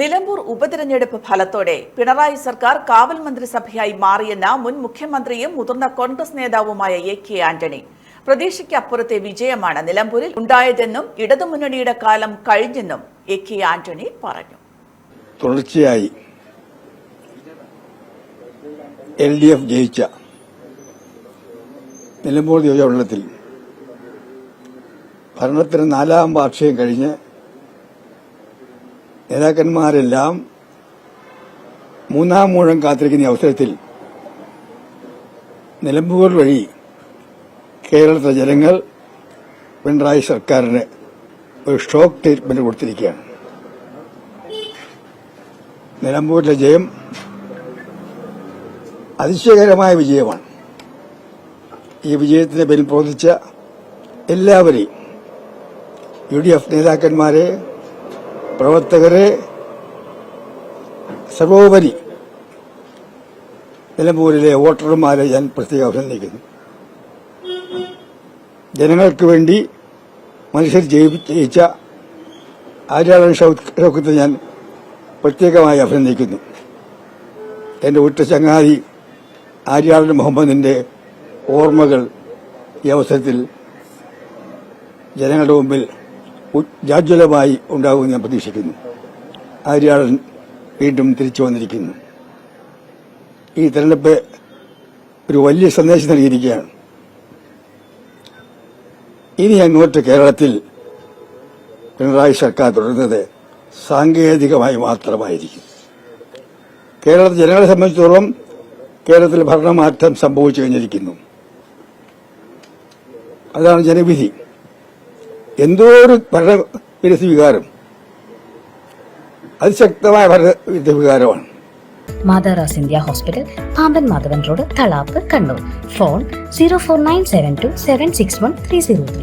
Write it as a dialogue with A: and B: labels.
A: നിലമ്പൂർ ഉപതിരഞ്ഞെടുപ്പ് ഫലത്തോടെ പിണറായി സർക്കാർ കാവൽ മന്ത്രിസഭയായി മാറിയെന്ന മുൻ മുഖ്യമന്ത്രിയും മുതിർന്ന കോൺഗ്രസ് നേതാവുമായ എ കെ ആന്റണി പ്രതീക്ഷയ്ക്കപ്പുറത്തെ വിജയമാണ് നിലമ്പൂരിൽ ഉണ്ടായതെന്നും ഇടതുമുന്നണിയുടെ കാലം കഴിഞ്ഞെന്നും എ കെ ആന്റണി പറഞ്ഞു
B: തുടർച്ചയായി എൽ ഡി എഫ് ജയിച്ച നിലമ്പൂർ നിയോജകമണ്ഡലത്തിൽ ഭരണത്തിന് നാലാം വാർഷികം കഴിഞ്ഞ് നേതാക്കന്മാരെല്ലാം മൂന്നാം മൂഴം കാത്തിരിക്കുന്ന അവസരത്തിൽ നിലമ്പൂർ വഴി കേരളത്തിലെ ജനങ്ങൾ പിണറായി സർക്കാരിന് ഒരു ഷോക്ക് ട്രീറ്റ്മെന്റ് കൊടുത്തിരിക്കുകയാണ് നിലമ്പൂരിലെ ജയം അതിശയകരമായ വിജയമാണ് ഈ വിജയത്തിന് പിന്നിൽ പ്രവർത്തിച്ച എല്ലാവരെയും യു ഡി എഫ് നേതാക്കന്മാരെ പ്രവർത്തകരെ സർവോപരി നിലമ്പൂരിലെ വോട്ടർമാരെ ഞാൻ പ്രത്യേകം അഭിനന്ദിക്കുന്നു ജനങ്ങൾക്ക് വേണ്ടി മനുഷ്യർ ജയിച്ച ആര്യാടൻ ഞാൻ പ്രത്യേകമായി അഭിനന്ദിക്കുന്നു എന്റെ ഉറ്റ ചങ്ങാതി ആര്യാടൻ മുഹമ്മദിന്റെ ഓർമ്മകൾ ഈ അവസരത്തിൽ ജനങ്ങളുടെ മുമ്പിൽ ജാജ്വലമായി ഉണ്ടാകുമെന്ന് ഞാൻ പ്രതീക്ഷിക്കുന്നു ആര്യാളൻ വീണ്ടും തിരിച്ചു വന്നിരിക്കുന്നു ഈ തെരഞ്ഞെടുപ്പ് ഒരു വലിയ സന്ദേശം നൽകിയിരിക്കുകയാണ് ഇനി അങ്ങോട്ട് കേരളത്തിൽ പിണറായി സർക്കാർ തുടരുന്നത് സാങ്കേതികമായി മാത്രമായിരിക്കും കേരളത്തിലെ ജനങ്ങളെ സംബന്ധിച്ചിടത്തോളം കേരളത്തിൽ ഭരണമാറ്റം സംഭവിച്ചു കഴിഞ്ഞിരിക്കുന്നു അതാണ് ജനവിധി എന്തോ ഒരു ഭരണ വിരുദ്ധ വികാരം അതിശക്തമായ ഭരണ വിരുദ്ധ വികാരമാണ് മാതാറാസ് India hospital Pamban Madhavan road Talap Kannur phone zero four nine seven two seven six one three zero three